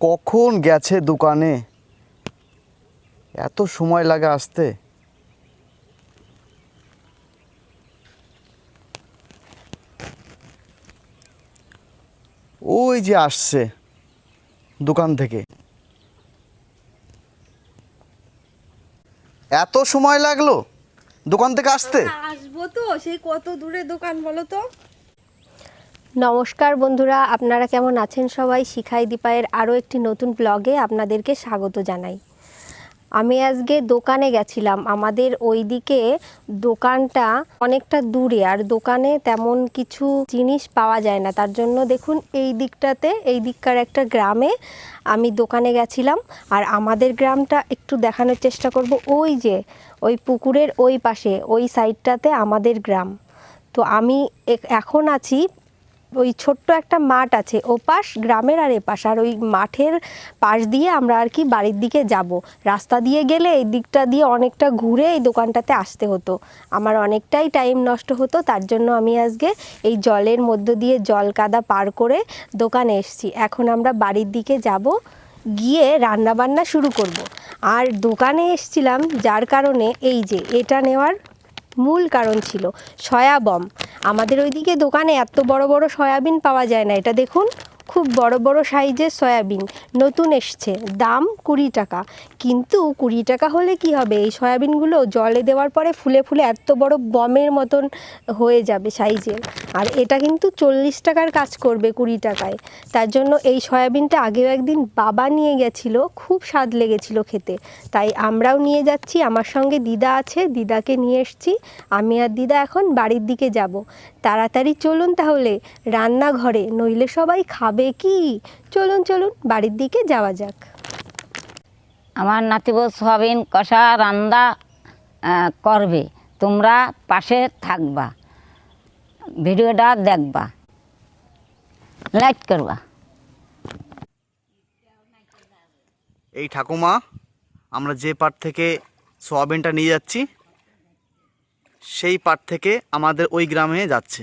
কখন গেছে দোকানে? এত সময় লাগে আসতে। ওই যে আসছে দোকান থেকে। এত সময় লাগল দোকান থেকে আসতে? আসব তো সেই কত দূরে দোকান বলো তো? নমস্কার বন্ধুরা, আপনারা কেমন আছেন সবাই? শিখাই দীপায়ের আরও একটি নতুন ব্লগে আপনাদেরকে স্বাগত জানাই। আমি আজকে দোকানে গেছিলাম। আমাদের ওইদিকে দোকানটা অনেকটা দূরে, আর দোকানে তেমন কিছু জিনিস পাওয়া যায় না। তার জন্য দেখুন, এই দিকটাতে, এই দিককার একটা গ্রামে আমি দোকানে গেছিলাম। আর আমাদের গ্রামটা একটু দেখানোর চেষ্টা করব। ওই যে, ওই পুকুরের ওই পাশে, ওই সাইডটাতে আমাদের গ্রাম। তো আমি এখন আছি ওই ছোট্ট একটা মাঠ আছে ও পাশ গ্রামের আর এপাশ। আর ওই মাঠের পাশ দিয়ে আমরা আর কি বাড়ির দিকে যাব। রাস্তা দিয়ে গেলে এই দিকটা দিয়ে অনেকটা ঘুরে এই দোকানটাতে আসতে হতো। আমার অনেকটাই টাইম নষ্ট হতো, তার জন্য আমি আজকে এই জলের মধ্য দিয়ে জল কাদা পার করে দোকানে এসেছি। এখন আমরা বাড়ির দিকে যাব, গিয়ে রান্না বান্না শুরু করব। আর দোকানে এসছিলাম যার কারণে এই যে এটা নেওয়ার মূল কারণ ছিল সয়াবম আমাদের ওইদিকে দোকানে এত বড় বড় সয়াবিন পাওয়া যায় না এটা দেখুন। খুব বড় বড় সাইজের সয়াবিন। নতুন এসছে। দাম কুড়ি টাকা। কিন্তু কুড়ি টাকা হলে কি হবে? এই সয়াবিনগুলো জলে দেওয়ার পরে ফুলে ফুলে এত বড় বমের মতন হয়ে যাবে সাইজের আর এটা কিন্তু চল্লিশ টাকার কাজ করবে কুড়ি টাকায়। তার জন্য এই সয়াবিনটা আগেও একদিন বাবা নিয়ে গেছিল। খুব স্বাদ লেগেছিল খেতে। তাই আমরাও নিয়ে যাচ্ছি। আমার সঙ্গে দিদা আছে। দিদাকে নিয়ে এসছি। আমি আর দিদা এখন বাড়ির দিকে যাব। তাড়াতাড়ি চলুন তাহলে। রান্নাঘরে। নইলে সবাই খাবে। কি? চলুন চলুন বাড়ির দিকে যাওয়া যাক। আমার নাতিব সয়াবিন কষা রান্দা করবে। তোমরা পাশে থাকবা। ভিডিওটা দেখবা। লাইক করবা। এই ঠাকুমা আমরা যে পাট থেকে সোয়াবিনটা নিয়ে যাচ্ছি সেই পাট থেকে আমাদের ওই গ্রামে যাচ্ছে।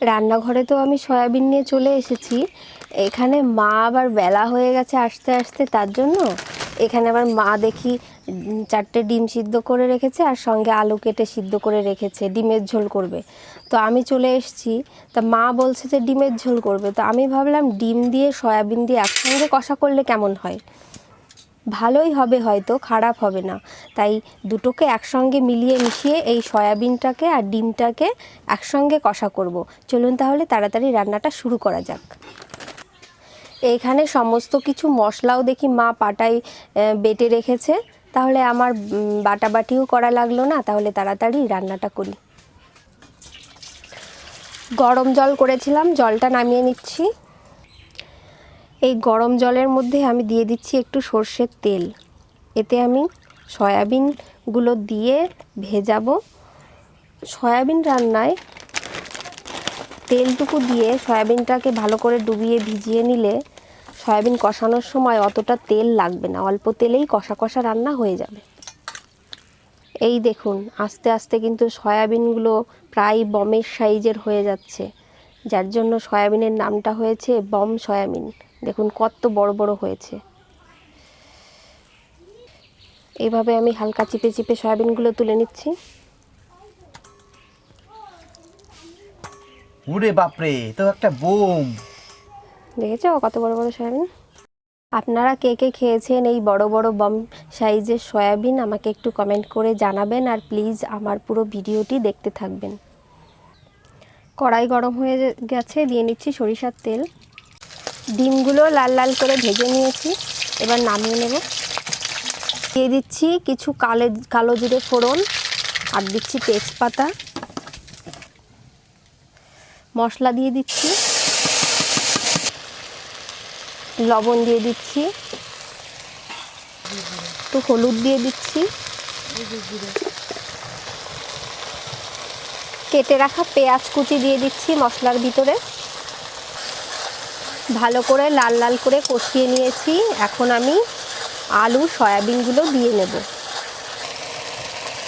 রান্নাঘরে তো আমি সয়াবিন নিয়ে চলে এসেছি। এখানে মা আবার বেলা হয়ে গেছে আসতে আসতে, তার জন্য এখানে আবার মা দেখি চারটে ডিম সিদ্ধ করে রেখেছে আর সঙ্গে আলু কেটে সিদ্ধ করে রেখেছে, ডিমের ঝোল করবে। তো আমি চলে এসেছি, তা মা বলছে যে ডিমের ঝোল করবে। তো আমি ভাবলাম ডিম দিয়ে, সয়াবিন দিয়ে একসঙ্গে কষা করলে কেমন হয়? ভালোই হবে হয়তো, খারাপ হবে না। তাই দুটোকে একসঙ্গে মিলিয়ে মিশিয়ে এই সয়াবিনটাকে আর ডিমটাকে একসঙ্গে কষা করব। চলুন তাহলে তাড়াতাড়ি রান্নাটা শুরু করা যাক। এইখানে সমস্ত কিছু মশলাও দেখি মা পাটায় বেটে রেখেছে। তাহলে আমার বাটাবাটিও করা লাগল না, তাহলে তাড়াতাড়ি রান্নাটা করি। গরম জল করেছিলাম, জলটা নামিয়ে নিচ্ছি। এই গরম জলের মধ্যে আমি দিয়ে দিচ্ছি একটু সর্ষের তেল। এতে আমি সয়াবিনগুলো দিয়ে ভেজাবো। সয়াবিন রান্নায় তেলটুকু দিয়ে সয়াবিনটাকে ভালো করে ডুবিয়ে ভিজিয়ে নিলে সয়াবিন কষানোর সময় অতটা তেল লাগবে না, অল্প তেলেই কষা কষা রান্না হয়ে যাবে। এই দেখুন, আস্তে আস্তে কিন্তু সয়াবিনগুলো প্রায় বমের সাইজের হয়ে যাচ্ছে, যার জন্য সয়াবিনের নামটা হয়েছে বম সয়াবিন। দেখুন কত বড় বড় হয়েছে। এইভাবে আমি হালকা চিপে চিপে সয়াবিনগুলো তুলে নিচ্ছি। উরে বাপরে তো একটা বোম। দেখেছ কত বড় বড় সয়াবিন? আপনারা কে কে খেয়েছেন এই বড় বড় বম সাইজের সয়াবিন আমাকে একটু কমেন্ট করে জানাবেন আর প্লিজ আমার পুরো ভিডিওটি দেখতে থাকবেন। কড়াই গরম হয়ে গেছে দিয়ে নিচ্ছি সরিষার তেল। ডিমগুলো লাল লাল করে ভেজে নিয়েছি। এবার নামিয়ে নেব। দিয়ে দিচ্ছি কিছু কালো কালো জিরে ফোড়ন আর দিচ্ছি তেজপাতা। মশলা দিয়ে দিচ্ছি। লবণ দিয়ে দিচ্ছি। একটু হলুদ দিয়ে দিচ্ছি। কেটে রাখা পেঁয়াজ কুচি দিয়ে দিচ্ছি মশলার ভিতরে। ভালো করে লাল লাল করে কষিয়ে নিয়েছি। এখন আমি আলু, সয়াবিনগুলো দিয়ে নেব।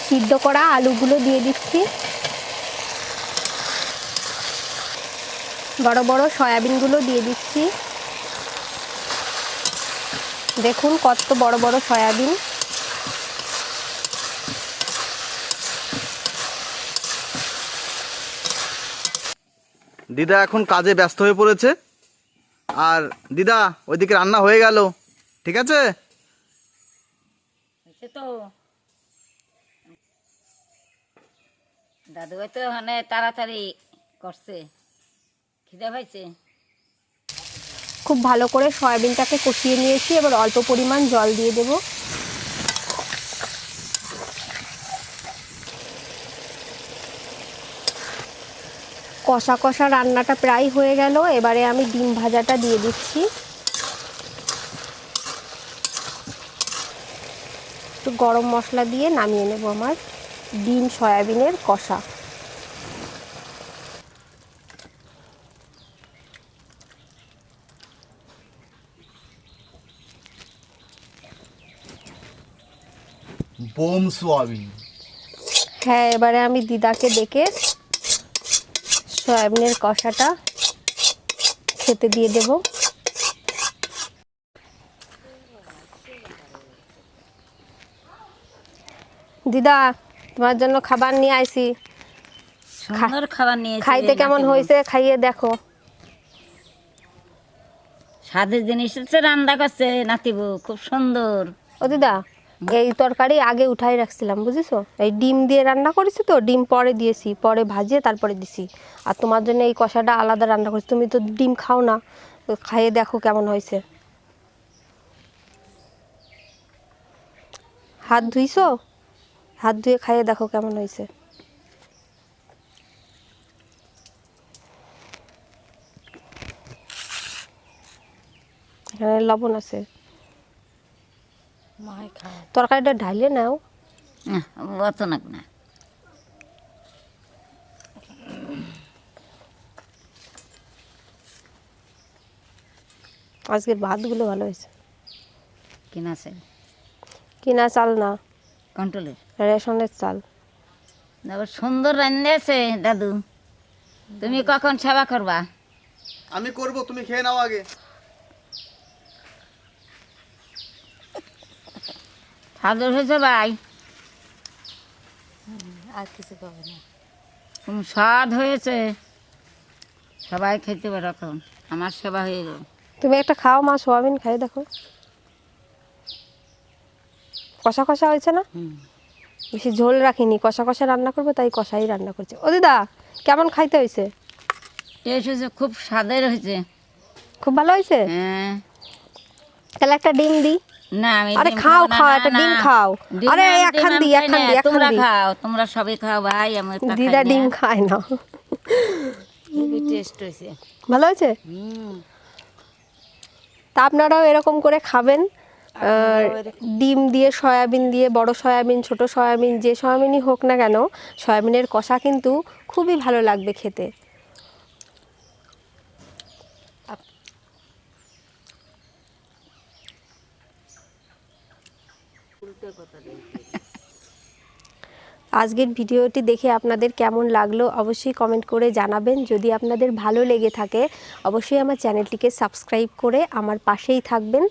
সিদ্ধ করা আলুগুলো দিয়ে দিচ্ছি। বড় বড় সয়াবিনগুলো দিয়ে দিচ্ছি। দেখুন কত বড় বড় সয়াবিন। দিদা, এখন কাজে ব্যস্ত হয়ে পড়েছে। আর দিদা ওইদিকে রান্না হয়ে গেল। ঠিক আছে? তো। দাদু ভাই তো মানে তাড়াতাড়ি করছে। খিদে পাইছে? খুব ভালো করে সয়াবিনটাকে কষিয়ে নিয়েছি এবার অল্প পরিমাণ জল দিয়ে দেব। কষা কষা রান্নাটা প্রায় হয়ে গেল। এবারে আমি ডিম ভাজাটা দিয়ে দিচ্ছি। একটু গরম মশলা দিয়ে নামিয়ে নেব আমার ডিম সয়াবিনের কষা। বোম সোয়াবিন। হ্যাঁ এবারে আমি দিদাকে ডেকে সয়াবিনের কষাটা খেতে দিয়ে দেব। দিদা তোমার জন্য খাবার নিয়ে আইছি। সুন্দর খাবার নিয়ে খাইতে কেমন হয়েছে খাইয়ে দেখো। স্বাদের জিনিস হচ্ছে রান্না করছে নাতিবু খুব সুন্দর। ও দিদা এই তরকারি আগে উঠাই রাখছিলাম, বুঝেছ? এই ডিম দিয়ে রান্না করেছি তো, ডিম পরে দিয়েছি, পরে ভাজিয়ে তারপরে দিছি। আর তোমার জন্য এই কষাটা আলাদা রান্না করেছি, তুমি তো ডিম খাও না। খাইয়ে দেখো কেমন হয়েছে। হাত ধুইছো? হাত ধুয়ে খাইয়ে দেখো কেমন হয়েছে। এখানে লবণ আছে। তরকারিটা ঢালিয়ে নাও। না অত না। আজকের ভাতগুলো ভালো হয়েছে। কিনা আছে? কিনা চাল না। কন্ট্রোলের? রেশনের চাল। আবার সুন্দর রান্নাছে দাদু। তুমি কখন সেবা করবা? আমি করব তুমি খেয়ে নাও আগে। সাদর হয়েছে ভাই। আর কিছু পাবে না। খুব স্বাদ হয়েছে। সবাই খেতে পারো এখন। আমার সেবা হয়ে গেল। তুমি একটা খাও মা সোয়াবিন খাই দেখো। কষা কষা হয়েছে না? বেশি ঝোল রাখিনি। কষা কষা রান্না করব তাই কষাই রান্না করছে। ও দিদা কেমন খাইতে হয়েছে? টেস্ট হয়েছে খুব স্বাদের হয়েছে। খুব ভালো হয়েছে? হ্যাঁ। তাহলে একটা ডিম দিই। না আরে খাও, খাও, একটা ডিম খাও। আরে একখান খাই একখান না, একখান তোমরা খাও তোমরা সবাই খাও ভাই আমি দিদা ডিম খায় না। খুবই টেস্ট হয়েছে ভালো হয়েছে? তা আপনারাও এরকম করে খাবেন। ডিম দিয়ে সয়াবিন দিয়ে বড় সয়াবিন ছোট সয়াবিন যে সয়াবিনই হোক না কেন সয়াবিনের কষা কিন্তু খুবই ভালো লাগবে খেতে। আজকের ভিডিওটি দেখে আপনাদের কেমন লাগল অবশ্যই কমেন্ট করে জানাবেন। যদি আপনাদের ভালো লেগে থাকে, অবশ্যই আমার চ্যানেলটিকে সাবস্ক্রাইব করে আমার পাশেই থাকবেন।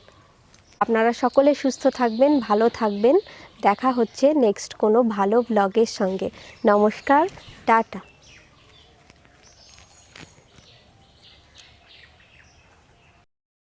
আপনারা সকলে সুস্থ থাকবেন, ভালো থাকবেন। দেখা হচ্ছে নেক্সট কোনো ভালো ব্লগের সঙ্গে। নমস্কার, টাটা।